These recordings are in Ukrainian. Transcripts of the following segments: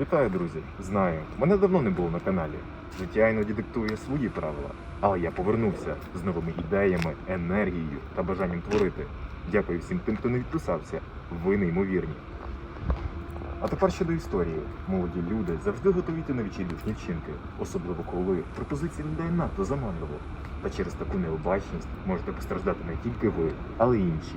Вітаю, друзі! Знаю, мене давно не було на каналі. Життя іноді диктує свої правила. Але я повернувся з новими ідеями, енергією та бажанням творити. Дякую всім тим, хто не відписався. Ви неймовірні. А тепер щодо історії. Молоді люди завжди готові на відчайдушні вчинки, особливо коли пропозиція виглядає надто заманливо. Та через таку необачність можете постраждати не тільки ви, але й інші.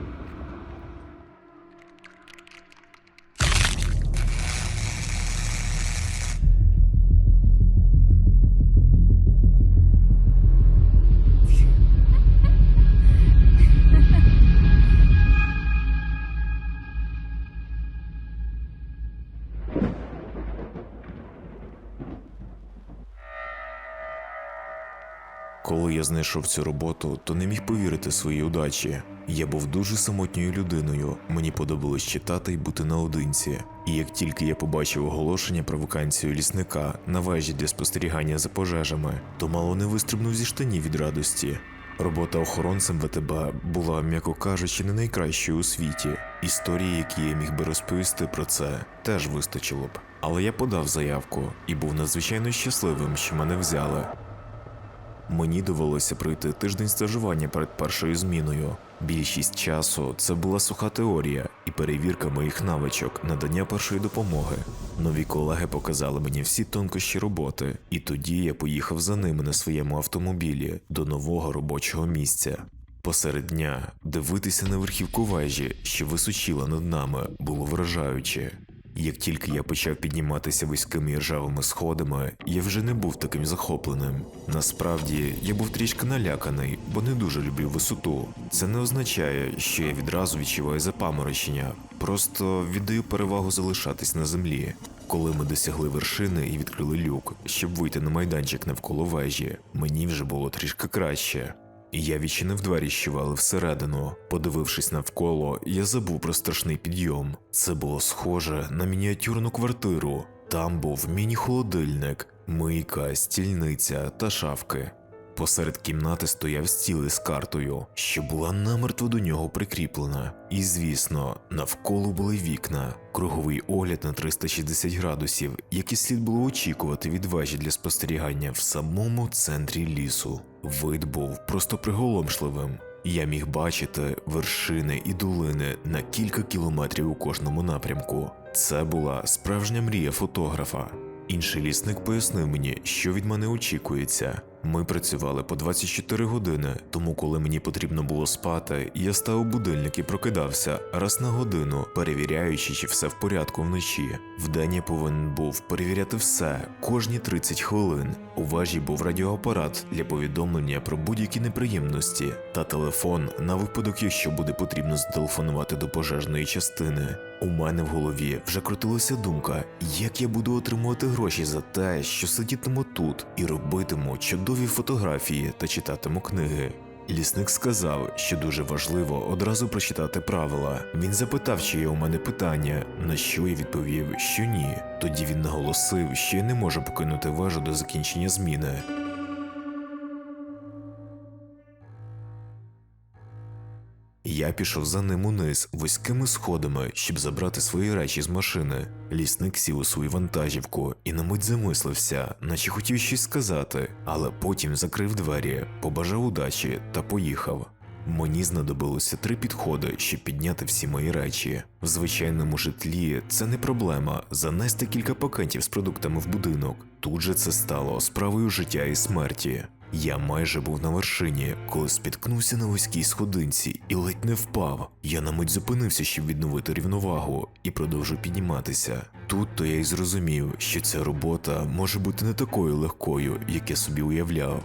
Коли я знайшов цю роботу, то не міг повірити своїй удачі. Я був дуже самотньою людиною. Мені подобалось читати і бути наодинці. І як тільки я побачив оголошення про вакансію лісника на вежі для спостерігання за пожежами, то мало не вистрибнув зі штанів від радості. Робота охоронцем ВТБ була, м'яко кажучи, не найкращою у світі. Історії, які я міг би розповісти про це, теж вистачило б. Але я подав заявку і був надзвичайно щасливим, що мене взяли. Мені довелося пройти тиждень стажування перед першою зміною. Більшість часу це була суха теорія і перевірка моїх навичок надання першої допомоги. Нові колеги показали мені всі тонкощі роботи, і тоді я поїхав за ними на своєму автомобілі до нового робочого місця. Посеред дня дивитися на верхівку вежі, що височіла над нами, було вражаюче. Як тільки я почав підніматися вузькими ржавими сходами, я вже не був таким захопленим. Насправді я був трішки наляканий, бо не дуже люблю висоту. Це не означає, що я відразу відчуваю запаморочення, просто віддаю перевагу залишатись на землі. Коли ми досягли вершини і відкрили люк, щоб вийти на майданчик навколо вежі, мені вже було трішки краще. Я відчинив двері, що вели всередину. Подивившись навколо, я забув про страшний підйом. Це було схоже на мініатюрну квартиру. Там був міні-холодильник, мийка, стільниця та шафки. Посеред кімнати стояв стіл із картою, що була намертво до нього прикріплена. І звісно, навколо були вікна, круговий огляд на 360 градусів, який слід було очікувати від вежі для спостерігання в самому центрі лісу. Вид був просто приголомшливим. Я міг бачити вершини і долини на кілька кілометрів у кожному напрямку. Це була справжня мрія фотографа. Інший лісник пояснив мені, що від мене очікується. Ми працювали по 24 години, тому коли мені потрібно було спати, я ставив будильник і прокидався раз на годину, перевіряючи, чи все в порядку вночі. Вдень я повинен був перевіряти все кожні 30 хвилин. У вежі був радіоапарат для повідомлення про будь-які неприємності та телефон на випадок, якщо буде потрібно зателефонувати до пожежної частини. У мене в голові вже крутилася думка, як я буду отримувати гроші за те, що сидітиму тут і робитиму чудові фотографії та читатиму книги. Лісник сказав, що дуже важливо одразу прочитати правила. Він запитав, чи є у мене питання, на що я відповів, що ні. Тоді він наголосив, що я не можу покинути вежу до закінчення зміни. Я пішов за ним униз вузькими сходами, щоб забрати свої речі з машини. Лісник сів у свою вантажівку і на мить замислився, наче хотів щось сказати, але потім закрив двері, побажав удачі та поїхав. Мені знадобилося три підходи, щоб підняти всі мої речі. В звичайному житлі це не проблема занести кілька пакетів з продуктами в будинок. Тут же це стало справою життя і смерті. Я майже був на вершині, коли спіткнувся на вузькій сходинці і ледь не впав. Я на мить зупинився, щоб відновити рівновагу, і продовжив підніматися. Тут то я й зрозумів, що ця робота може бути не такою легкою, як я собі уявляв.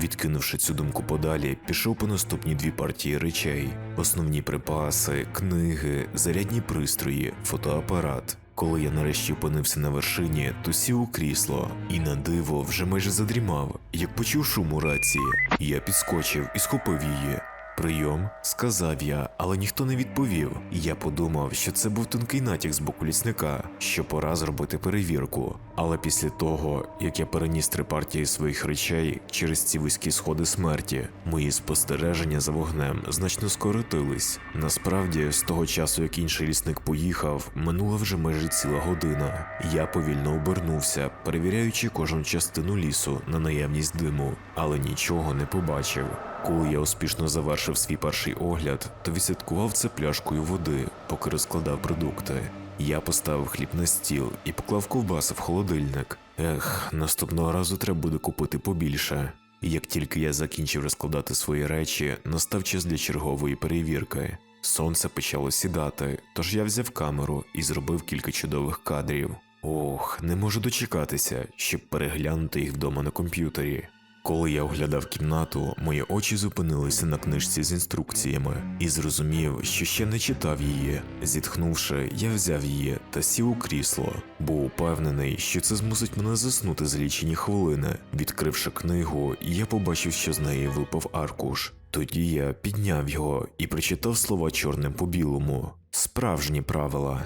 Відкинувши цю думку подалі, пішов по наступні дві партії речей: основні припаси, книги, зарядні пристрої, фотоапарат. Коли я нарешті опинився на вершині, то сів у крісло і на диво вже майже задрімав, як почув шум у рації. Я підскочив і схопив її. Прийом, сказав я, але ніхто не відповів. Я подумав, що це був тонкий натяк з боку лісника, що пора зробити перевірку. Але після того, як я переніс три партії своїх речей через ці вузькі сходи смерті, мої спостереження за вогнем значно скоротились. Насправді, з того часу, як інший лісник поїхав, минула вже майже ціла година. Я повільно обернувся, перевіряючи кожну частину лісу на наявність диму, але нічого не побачив. Коли я успішно завершив свій перший огляд, то відсвяткував це пляшкою води, поки розкладав продукти. Я поставив хліб на стіл і поклав ковбаси в холодильник. Ех, наступного разу треба буде купити побільше. Як тільки я закінчив розкладати свої речі, настав час для чергової перевірки. Сонце почало сідати, тож я взяв камеру і зробив кілька чудових кадрів. Ох, не можу дочекатися, щоб переглянути їх вдома на комп'ютері. Коли я оглядав кімнату, мої очі зупинилися на книжці з інструкціями і зрозумів, що ще не читав її. Зітхнувши, я взяв її та сів у крісло, був упевнений, що це змусить мене заснути за лічені хвилини. Відкривши книгу, я побачив, що з неї випав аркуш. Тоді я підняв його і прочитав слова чорним по білому. Справжні правила.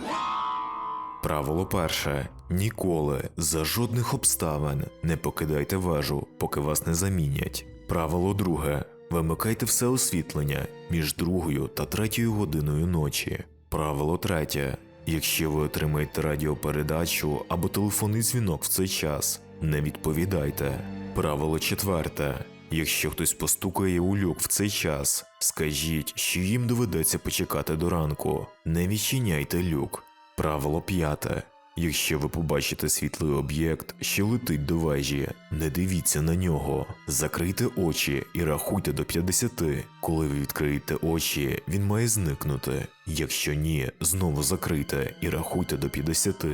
Правило перше: ніколи за жодних обставин не покидайте вежу, поки вас не замінять. Правило друге: вимикайте все освітлення між другою та третьою годиною ночі. Правило третє: якщо ви отримаєте радіопередачу або телефонний дзвінок в цей час, не відповідайте. Правило четверте. Якщо хтось постукає у люк в цей час, скажіть, що їм доведеться почекати до ранку. Не відчиняйте люк. Правило п'яте. Якщо ви побачите світлий об'єкт, що летить до вежі, не дивіться на нього. Закрийте очі і рахуйте до 50. Коли ви відкриєте очі, він має зникнути. Якщо ні, знову закрийте і рахуйте до 50.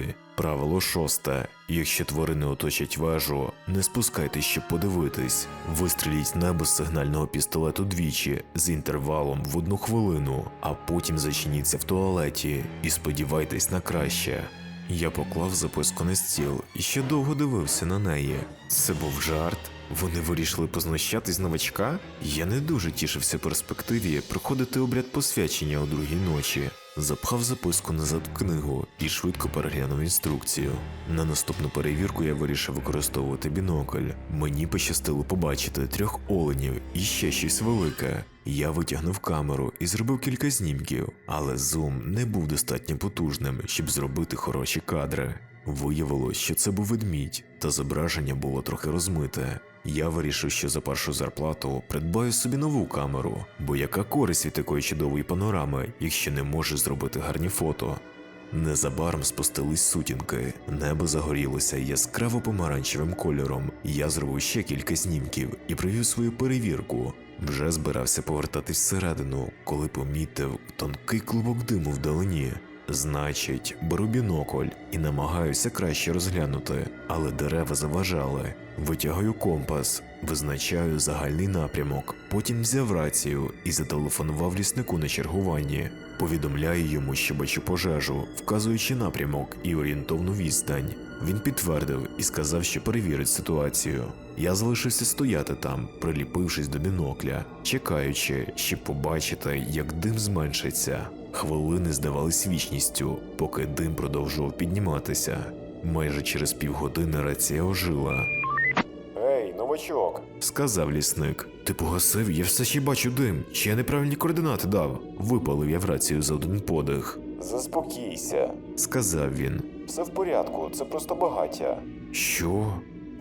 Правило шосте. Якщо тварини оточать вежу, не спускайте, щоб подивитись. Вистріліть небо з сигнального пістолету двічі з інтервалом в одну хвилину, а потім зачиніться в туалеті і сподівайтесь на краще. Я поклав записку на стіл і ще довго дивився на неї. Це був жарт. Вони вирішили познущатись новачка? Я не дуже тішився перспективі проходити обряд посвячення о другій ночі. Запхав записку назад в книгу і швидко переглянув інструкцію. На наступну перевірку я вирішив використовувати бінокль. Мені пощастило побачити трьох оленів і ще щось велике. Я витягнув камеру і зробив кілька знімків, але зум не був достатньо потужним, щоб зробити хороші кадри. Виявилось, що це був ведмідь, та зображення було трохи розмите. Я вирішив, що за першу зарплату придбаю собі нову камеру, бо яка користь від такої чудової панорами, якщо не можеш зробити гарні фото. Незабаром спустились сутінки, небо загорілося яскраво помаранчевим кольором. Я зробив ще кілька знімків і провів свою перевірку. Вже збирався повертатись всередину, коли помітив тонкий клубок диму вдалині. Значить, беру бінокль і намагаюся краще розглянути, але дерева заважали. Витягаю компас, визначаю загальний напрямок, потім взяв рацію і зателефонував ліснику на чергуванні. Повідомляю йому, що бачу пожежу, вказуючи напрямок і орієнтовну відстань. Він підтвердив і сказав, що перевірить ситуацію. Я залишився стояти там, приліпившись до бінокля, чекаючи, щоб побачити, як дим зменшиться. Хвилини здавались вічністю, поки дим продовжував підніматися. Майже через півгодини рація ожила. Ей, новачок! Сказав лісник. Ти погасив, я все ще бачу дим. Чи я неправильні координати дав? Випалив я в рацію за один подих. Заспокійся. Сказав він. Все в порядку, це просто багаття. Що?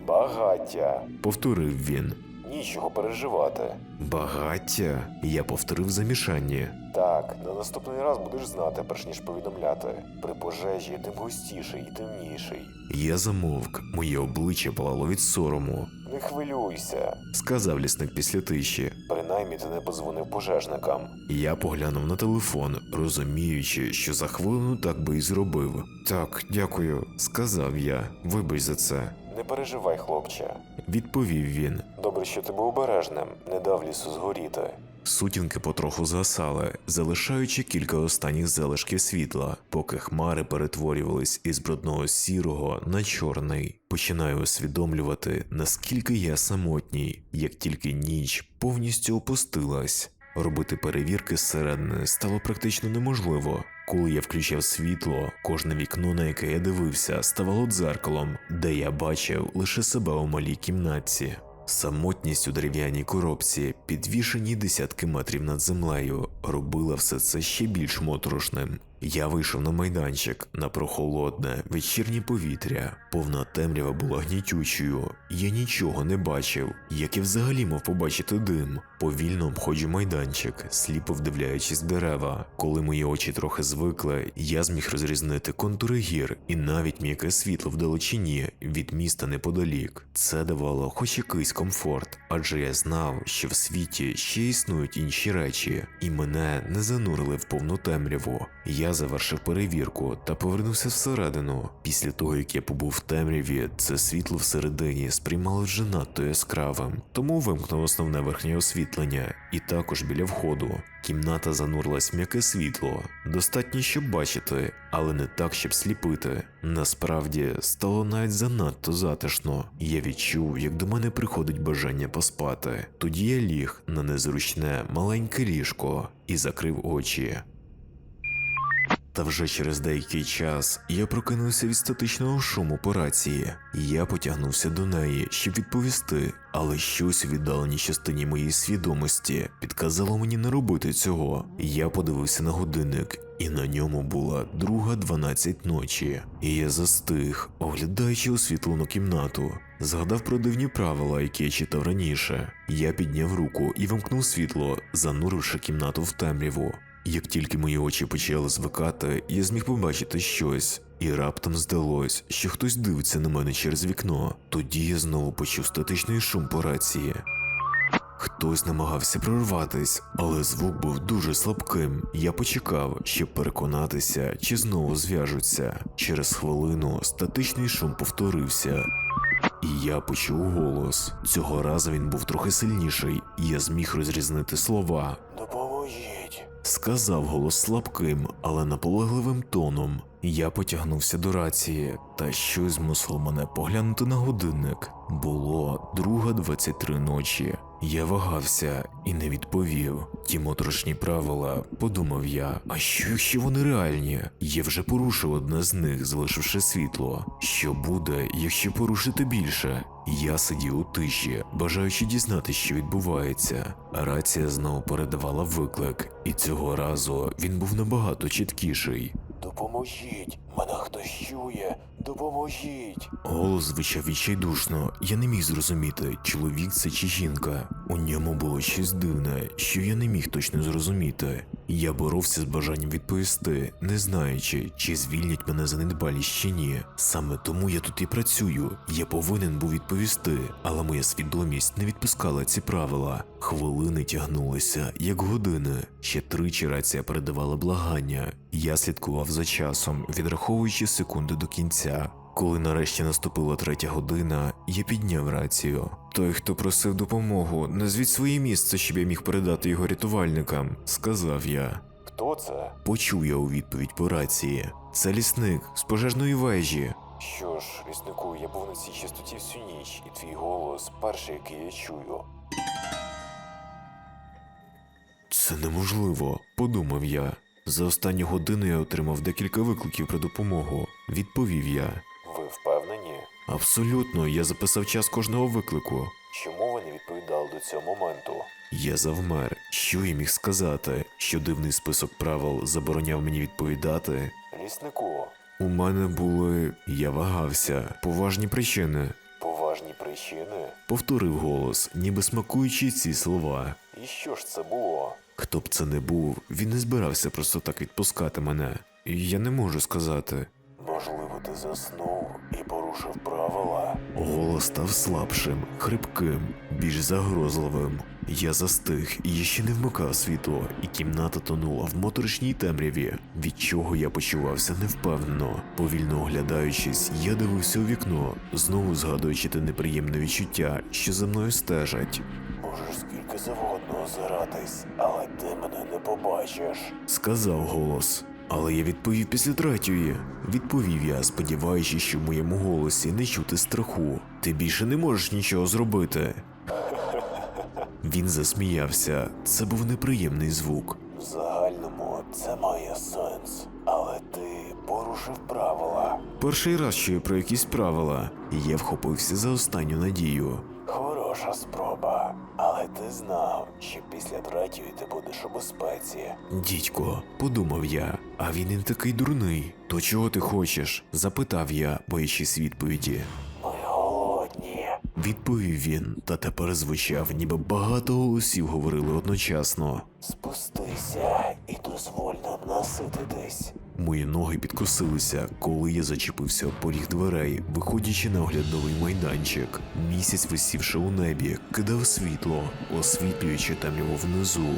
Багаття. Повторив він. Нічого переживати. Багаття? Я повторив замішання. Так, на наступний раз будеш знати, перш ніж повідомляти. При пожежі тим густіший і темніший. Я замовк, моє обличчя палало від сорому. Не хвилюйся. Сказав лісник після тиші. Принаймні ти не позвонив пожежникам. Я поглянув на телефон, розуміючи, що за хвилину так би і зробив. Так, дякую, сказав я. Вибач за це. Не переживай, хлопче. Відповів він. Добре, що ти був обережним, не дав лісу згоріти. Сутінки потроху згасали, залишаючи кілька останніх залишків світла, поки хмари перетворювались із брудного сірого на чорний. Починаю усвідомлювати, наскільки я самотній, як тільки ніч повністю опустилась. Робити перевірки зсередини стало практично неможливо. Коли я включав світло, кожне вікно, на яке я дивився, ставало дзеркалом, де я бачив лише себе у малій кімнатці. Самотність у дерев'яній коробці, підвішеній десятки метрів над землею, робила все це ще більш моторошним. Я вийшов на майданчик на прохолодне вечірнє повітря. Повна темрява була гнітючою. Я нічого не бачив, як я взагалі мав побачити дим. Повільно обходжу майданчик, сліпо вдивляючись в дерева. Коли мої очі трохи звикли, я зміг розрізнити контури гір і навіть м'яке світло вдалечині від міста неподалік. Це давало хоч якийсь комфорт, адже я знав, що в світі ще існують інші речі, і мене не занурили в повну темряву. Я завершив перевірку та повернувся всередину. Після того, як я побув в темряві, це світло всередині сприймало вже надто яскравим, тому вимкнув основне верхнє освітлення, і також біля входу. Кімната занурилась м'яке світло, достатньо, щоб бачити, але не так, щоб сліпити. Насправді стало навіть занадто затишно. Я відчув, як до мене приходить бажання поспати. Тоді я ліг на незручне маленьке ліжко і закрив очі. Та вже через деякий час я прокинувся від статичного шуму по рації. Я потягнувся до неї, щоб відповісти, але щось у віддаленій частині моєї свідомості підказало мені не робити цього. Я подивився на годинник, і на ньому була друга 12 ночі. І я застиг, оглядаючи освітлену кімнату. Згадав про дивні правила, які я читав раніше. Я підняв руку і вимкнув світло, зануривши кімнату в темряву. Як тільки мої очі почали звикати, я зміг побачити щось, і раптом здалось, що хтось дивиться на мене через вікно. Тоді я знову почув статичний шум по рації. Хтось намагався прорватись, але звук був дуже слабким. Я почекав, щоб переконатися, чи знову зв'яжуться. Через хвилину статичний шум повторився. І я почув голос. Цього разу він був трохи сильніший, і я зміг розрізнити слова. Сказав голос слабким, але наполегливим тоном. Я потягнувся до рації, та щось змусило мене поглянути на годинник. Було друга 23 ночі. Я вагався і не відповів. Ті моторошні правила, подумав я. А що якщо вони реальні? Я вже порушив одне з них, залишивши світло. Що буде, якщо порушити більше? Я сидів у тиші, бажаючи дізнатися, що відбувається. Рація знову передавала виклик, і цього разу він був набагато чіткіший. Допоможіть, мене хтось чує, допоможіть. Голос звучав відчайдушно. Я не міг зрозуміти, чоловік це чи жінка. У ньому було щось дивне, що я не міг точно зрозуміти. Я боровся з бажанням відповісти, не знаючи, чи звільнять мене за недбалість чи ні. Саме тому я тут і працюю. Я повинен був відповісти, але моя свідомість не відпускала ці правила. Хвилини тягнулися, як години. Ще тричі рація передавала благання. Я слідкував за часом, відраховуючи секунди до кінця. Коли нарешті наступила третя година, я підняв рацію. Той, хто просив допомогу, назвіть своє місце, щоб я міг передати його рятувальникам, сказав я. Хто це? Почув я у відповідь по рації. Це лісник з пожежної вежі. Що ж, ліснику, я був на цій частоті всю ніч, і твій голос перший, який я чую. Це неможливо, подумав я. За останню годину я отримав декілька викликів про допомогу. Відповів я. Ви впевнені? Абсолютно, я записав час кожного виклику. Чому ви не відповідали до цього моменту? Я завмер. Що я міг сказати? Що дивний список правил забороняв мені відповідати? Ліснику, У мене були. я вагався. Поважні причини. поважні причини. Повторив голос, ніби смакуючи ці слова. І що ж це було? Хто б це не був, він не збирався просто так відпускати мене. І Я не можу сказати. Можливо, ти заснув і порушив правила. Голос став слабшим, хрипким, більш загрозливим. Я застиг і я ще не вмикав світло, і кімната тонула в моторошній темряві, від чого я почувався невпевнено. Повільно оглядаючись, я дивився у вікно, знову згадуючи те неприємне відчуття, що за мною стежать. Можеш скільки завгодно озиратись, але ти мене не побачиш. Сказав голос. Але я відповів після третьої. Відповів я, сподіваючись, що в моєму голосі не чути страху. Ти більше не можеш нічого зробити. Він засміявся. Це був неприємний звук. В загальному це має сенс, але ти порушив правила. Перший раз чую про якісь правила, і я вхопився за останню надію. Хороша спроба, але ти знав, що після третьої ти будеш у безпеці. Дідько, подумав я, а він не такий дурний. То чого ти хочеш? запитав я, боячись відповіді. Ми голодні. Відповів він, та тепер звучав, ніби багато голосів говорили одночасно. Спустися і дозволь нам насититись. Мої ноги підкосилися, коли я зачепився поріг дверей, виходячи на оглядовий майданчик. Місяць, висівши у небі, кидав світло, освітлюючи темряву внизу.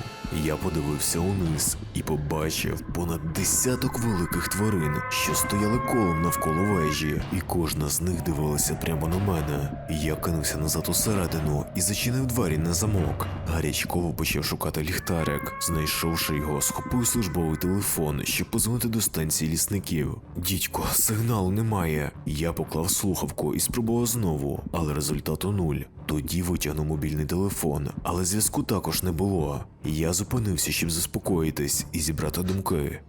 Я подивився униз і побачив понад десяток великих тварин, що стояли колом навколо вежі, і кожна з них дивилася прямо на мене. Я кинувся назад усередину і зачинив двері на замок. Гарячково почав шукати ліхтарик. Знайшовши його, схопив службовий телефон, щоб позвонити до станції лісників. Дідько, сигналу немає. Я поклав слухавку і спробував знову, але результату нуль. Тоді витягнув мобільний телефон, але зв'язку також не було. Я зупинився, щоб заспокоїтись і зібрати думки.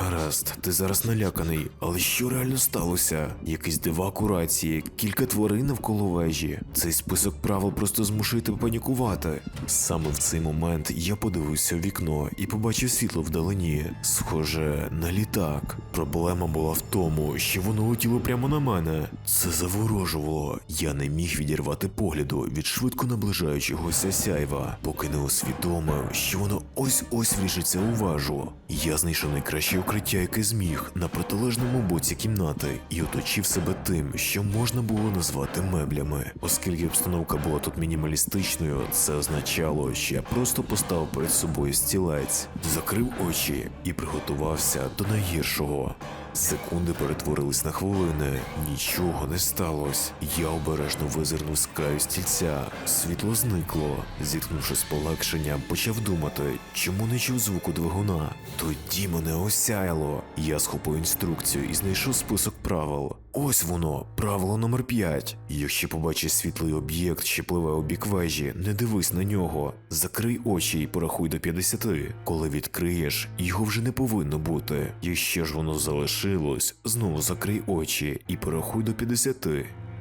Гаразд, ти зараз наляканий, але що реально сталося? Якийсь дивак у рації, кілька тварин навколо вежі. Цей список правил просто змушує тебе панікувати. Саме в цей момент я подивився в вікно і побачив світло вдалині, схоже на літак. Проблема була в тому, що воно летіло прямо на мене. Це заворожувало. Я не міг відірвати погляду від швидко наближаючогося сяйва, поки не усвідомив, що воно ось-ось вріжеться у важу. Я знайшов найкраще укриття, яке зміг, на протилежному боці кімнати, і оточив себе тим, що можна було назвати меблями. Оскільки обстановка була тут мінімалістичною, це означало, що я просто поставив перед собою стілець, закрив очі і приготувався до найгіршого. Секунди перетворились на хвилини, нічого не сталося. Я обережно визирнув з краю стільця. Світло зникло. Зіткнувши з полегшенням, почав думати, чому не чув звуку двигуна. Тоді мене осяяло. Я схопив інструкцію і знайшов список правил. Ось воно, правило номер 5. Якщо побачиш світлий об'єкт, що пливе у бік вежі, не дивись на нього. Закрий очі і порахуй до 50. Коли відкриєш, його вже не повинно бути. Якщо ж воно залишилось, знову закрий очі і порахуй до 50.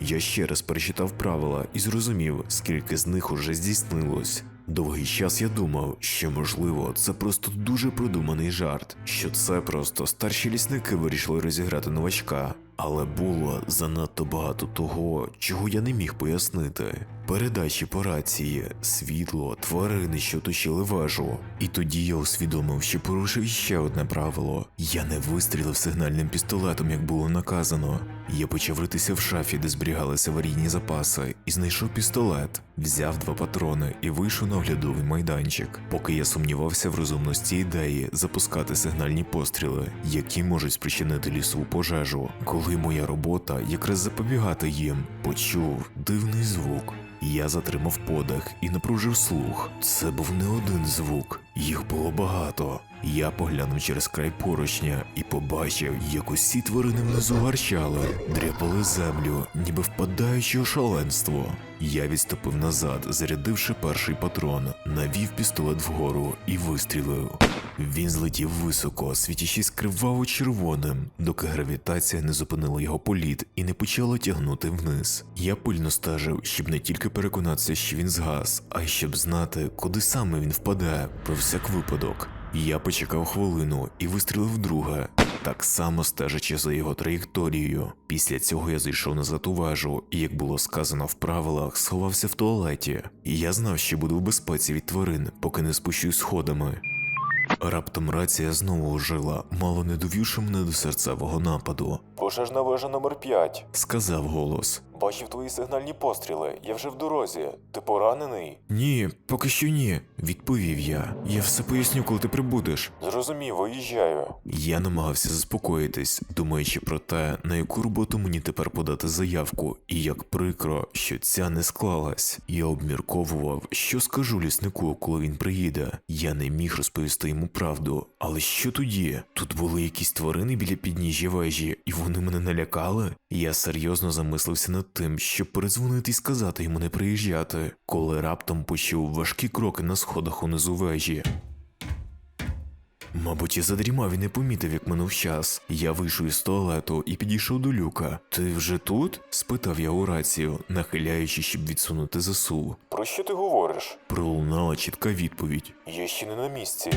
Я ще раз перечитав правила і зрозумів, скільки з них уже здійснилось. Довгий час я думав, що можливо це просто дуже продуманий жарт, що це просто старші лісники вирішили розіграти новачка. Але було занадто багато того, чого я не міг пояснити. Передачі по рації, світло, тварини, що точили вежу. І тоді я усвідомив, що порушив ще одне правило. Я не вистрілив сигнальним пістолетом, як було наказано. Я почав ритися в шафі, де зберігалися аварійні запаси, і знайшов пістолет, взяв два патрони і вийшов на оглядовий майданчик. Поки я сумнівався в розумності ідеї запускати сигнальні постріли, які можуть спричинити лісову пожежу. Коли моя робота якраз запобігати їм, почув дивний звук. Я затримав подих і напружив слух. Це був не один звук, їх було багато. Я поглянув через край поручня і побачив, як усі тварини внизу гарчали, дряпали землю, ніби впадаючи у шаленство. Я відступив назад, зарядивши перший патрон, навів пістолет вгору і вистрілив. Він злетів високо, світячись криваво червоним, доки гравітація не зупинила його політ і не почала тягнути вниз. Я пильно стежив, щоб не тільки переконатися, що він згас, а й щоб знати, куди саме він впаде, про всяк випадок. Я почекав хвилину і вистрілив вдруге, так само стежачи за його траєкторією. Після цього я зайшов назад у вежу і, як було сказано в правилах, сховався в туалеті. І я знав, що буду в безпеці від тварин, поки не спущусь сходами. Раптом рація знову ожила, мало не довівши мене до серцевого нападу. Пожежна вежа номер 5. Сказав голос. Бачив твої сигнальні постріли. Я вже в дорозі. Ти поранений? Ні, поки що ні, відповів я. Я все поясню, коли ти прибудеш. Зрозумів, виїжджаю. Я намагався заспокоїтись, думаючи про те, на яку роботу мені тепер подати заявку, і як прикро, що ця не склалась. Я обмірковував, що скажу ліснику, коли він приїде. Я не міг розповісти йому правду. Але що тоді? Тут були якісь тварини біля підніжжя вежі, і вони мене налякали. Я серйозно замислився над над тим, щоб передзвонити і сказати йому не приїжджати, коли раптом почув важкі кроки на сходах унизу вежі. Мабуть, я задрімав і не помітив, як минув час. Я вийшов із туалету і підійшов до люка. Ти вже тут? спитав я у рацію, нахиляючи, щоб відсунути засув. Про що ти говориш? Пролунала чітка відповідь. Я ще не на місці.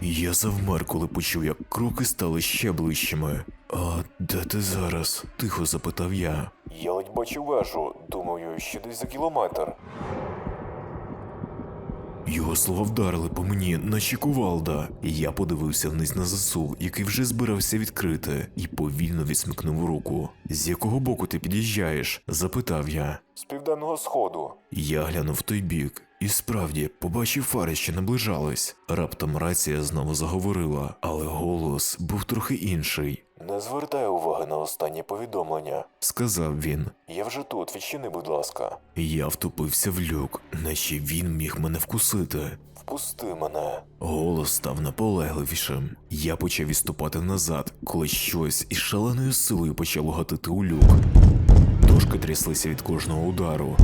Я завмер, коли почув, як кроки стали ще ближчими. А де ти зараз? тихо запитав я. Я ледь бачу вежу, думаю, що десь за кілометр. Його слова вдарили по мені, наче кувалда. Я подивився вниз на засув, який вже збирався відкрити, і повільно відсмикнув руку. З якого боку ти під'їжджаєш? запитав я. З південного сходу. Я глянув в той бік, і справді побачив фари, що наближались. Раптом рація знову заговорила, але голос був трохи інший. Не звертай уваги на останнє повідомлення. Сказав він. Я вже тут, відчини, будь ласка. Я втупився в люк, наче він міг мене вкусити. Впусти мене. Голос став наполегливішим. Я почав відступати назад, коли щось із шаленою силою почало гатити у люк. Дошки тряслися від кожного удару.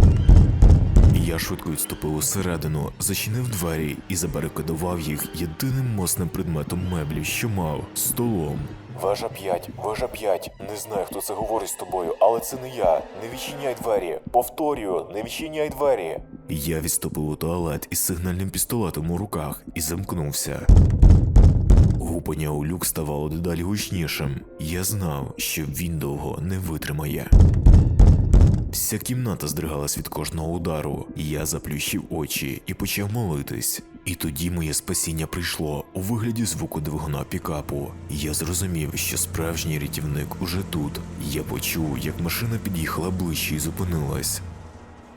Я швидко відступив усередину, зачинив двері і забарикадував їх єдиним моцним предметом меблів, що мав столом. Вежа 5, вежа 5. Не знаю, хто це говорить з тобою, але це не я. Не відчиняй двері. Повторюю, не відчиняй двері. Я відступив у туалет із сигнальним пістолетом у руках і замкнувся. Гупання у люк ставало дедалі гучнішим. Я знав, що він довго не витримає. Вся кімната здригалась від кожного удару. Я заплющив очі і почав молитись. І тоді моє спасіння прийшло у вигляді звуку двигуна пікапу. Я зрозумів, що справжній рятівник уже тут. Я почув, як машина під'їхала ближче і зупинилась.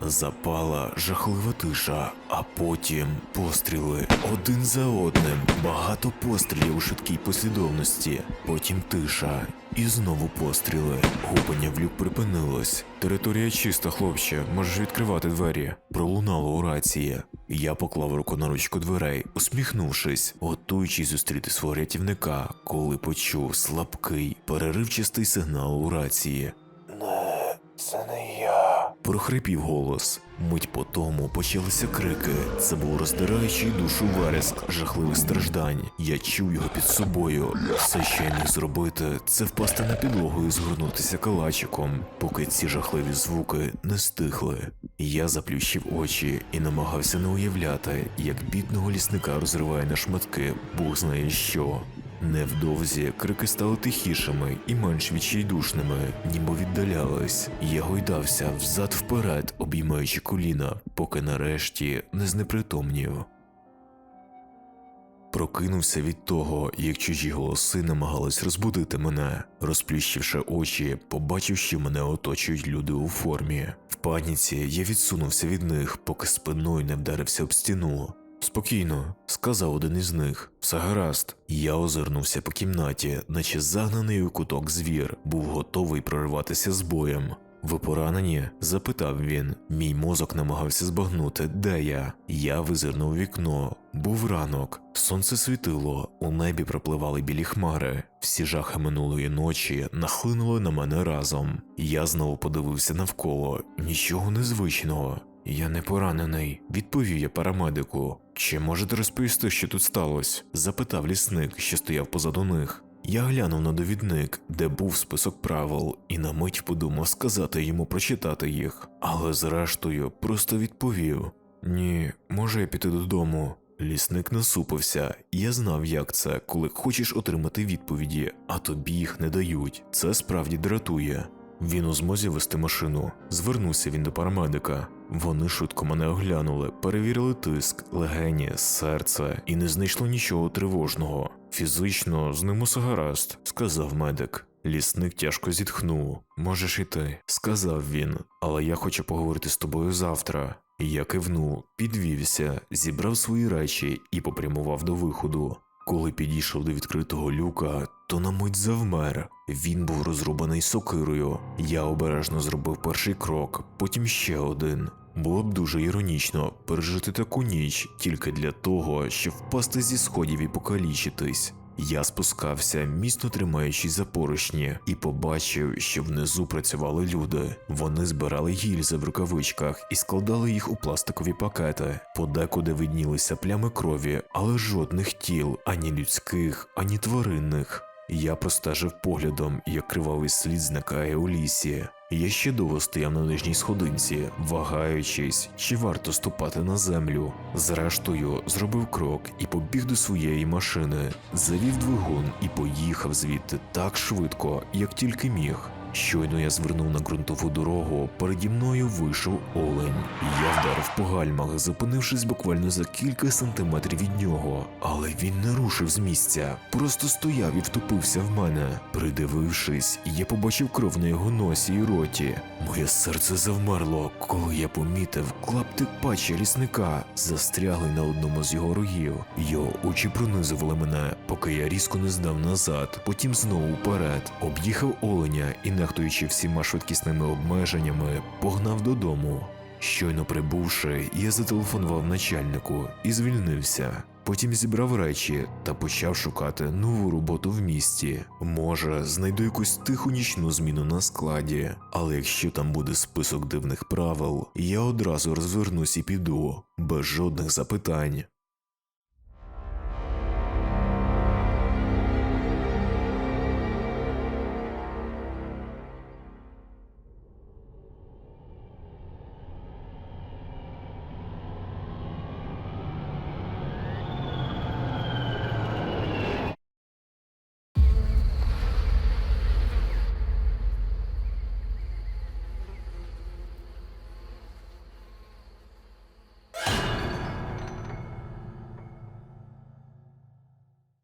Запала жахлива тиша, а потім постріли один за одним. Багато пострілів у швидкій послідовності. Потім тиша. І знову постріли. Гупання в люк припинилось. Територія чиста, хлопче, можеш відкривати двері. Пролунало у рації. Я поклав руку на ручку дверей, усміхнувшись, готуючись зустріти свого рятівника, коли почув слабкий, переривчастий сигнал у рації. Не, це не я. Прохрипів голос. Мить по тому почалися крики. Це був роздираючий душу вереск жахливих страждань. Я чув його під собою. Все, що я міг зробити, це впасти на підлогу і згорнутися калачиком, поки ці жахливі звуки не стихли. Я заплющив очі і намагався не уявляти, як бідного лісника розриває на шматки, Бог знає що. Невдовзі крики стали тихішими і менш відчайдушними, ніби віддалялись. Я гойдався взад вперед, обіймаючи коліна, поки нарешті не знепритомнів. Прокинувся від того, як чужі голоси намагались розбудити мене. Розплющивши очі, побачив, що мене оточують люди у формі. В паніці я відсунувся від них, поки спиною не вдарився об стіну. Спокійно, сказав один із них. Все гаразд. Я озирнувся по кімнаті, наче загнаний у куток звір, був готовий прориватися з боєм. Ви поранені? запитав він. Мій мозок намагався збагнути, де я. Я визирнув вікно. Був ранок, сонце світило, у небі пропливали білі хмари. Всі жахи минулої ночі нахлинули на мене разом. Я знову подивився навколо, нічого незвичного. Я не поранений, відповів я парамедику. Чи можете розповісти, що тут сталося? запитав лісник, що стояв позаду них. Я глянув на довідник, де був список правил, і на мить подумав сказати йому прочитати їх, але зрештою просто відповів: Ні, може я піти додому. Лісник насупився, я знав, як це, коли хочеш отримати відповіді, а тобі їх не дають. Це справді дратує. Він у змозі вести машину. Звернувся він до парамедика. Вони швидко мене оглянули, перевірили тиск, легені, серце і не знайшло нічого тривожного. Фізично з ним усе гаразд, сказав медик. Лісник тяжко зітхнув. Можеш іти, сказав він, але я хочу поговорити з тобою завтра. Я кивнув, підвівся, зібрав свої речі і попрямував до виходу. Коли підійшов до відкритого люка, то на мить завмер. Він був розрубаний сокирою. Я обережно зробив перший крок, потім ще один. Було б дуже іронічно пережити таку ніч тільки для того, щоб впасти зі сходів і покалічитись. Я спускався, міцно тримаючись за поручні, і побачив, що внизу працювали люди. Вони збирали гільзи в рукавичках і складали їх у пластикові пакети. Подекуди виднілися плями крові, але жодних тіл, ані людських, ані тваринних. Я простежив поглядом, як кривавий слід зникає у лісі. Я ще довго стояв на нижній сходинці, вагаючись, чи варто ступати на землю. Зрештою, зробив крок і побіг до своєї машини, завів двигун і поїхав звідти так швидко, як тільки міг. Щойно я звернув на ґрунтову дорогу, переді мною вийшов олень. Я вдарив по гальмах, зупинившись буквально за кілька сантиметрів від нього. Але він не рушив з місця, просто стояв і втупився в мене. Придивившись, я побачив кров на його носі і роті. Моє серце завмерло, коли я помітив клаптик пача лісника, застряглий на одному з його рогів. Його очі пронизували мене, поки я різко не здав назад, потім знову вперед, об'їхав оленя і, нехтуючи всіма швидкісними обмеженнями, погнав додому. Щойно прибувши, я зателефонував начальнику і звільнився. Потім зібрав речі та почав шукати нову роботу в місті. Може, знайду якусь тиху нічну зміну на складі, але якщо там буде список дивних правил, я одразу розвернусь і піду, без жодних запитань.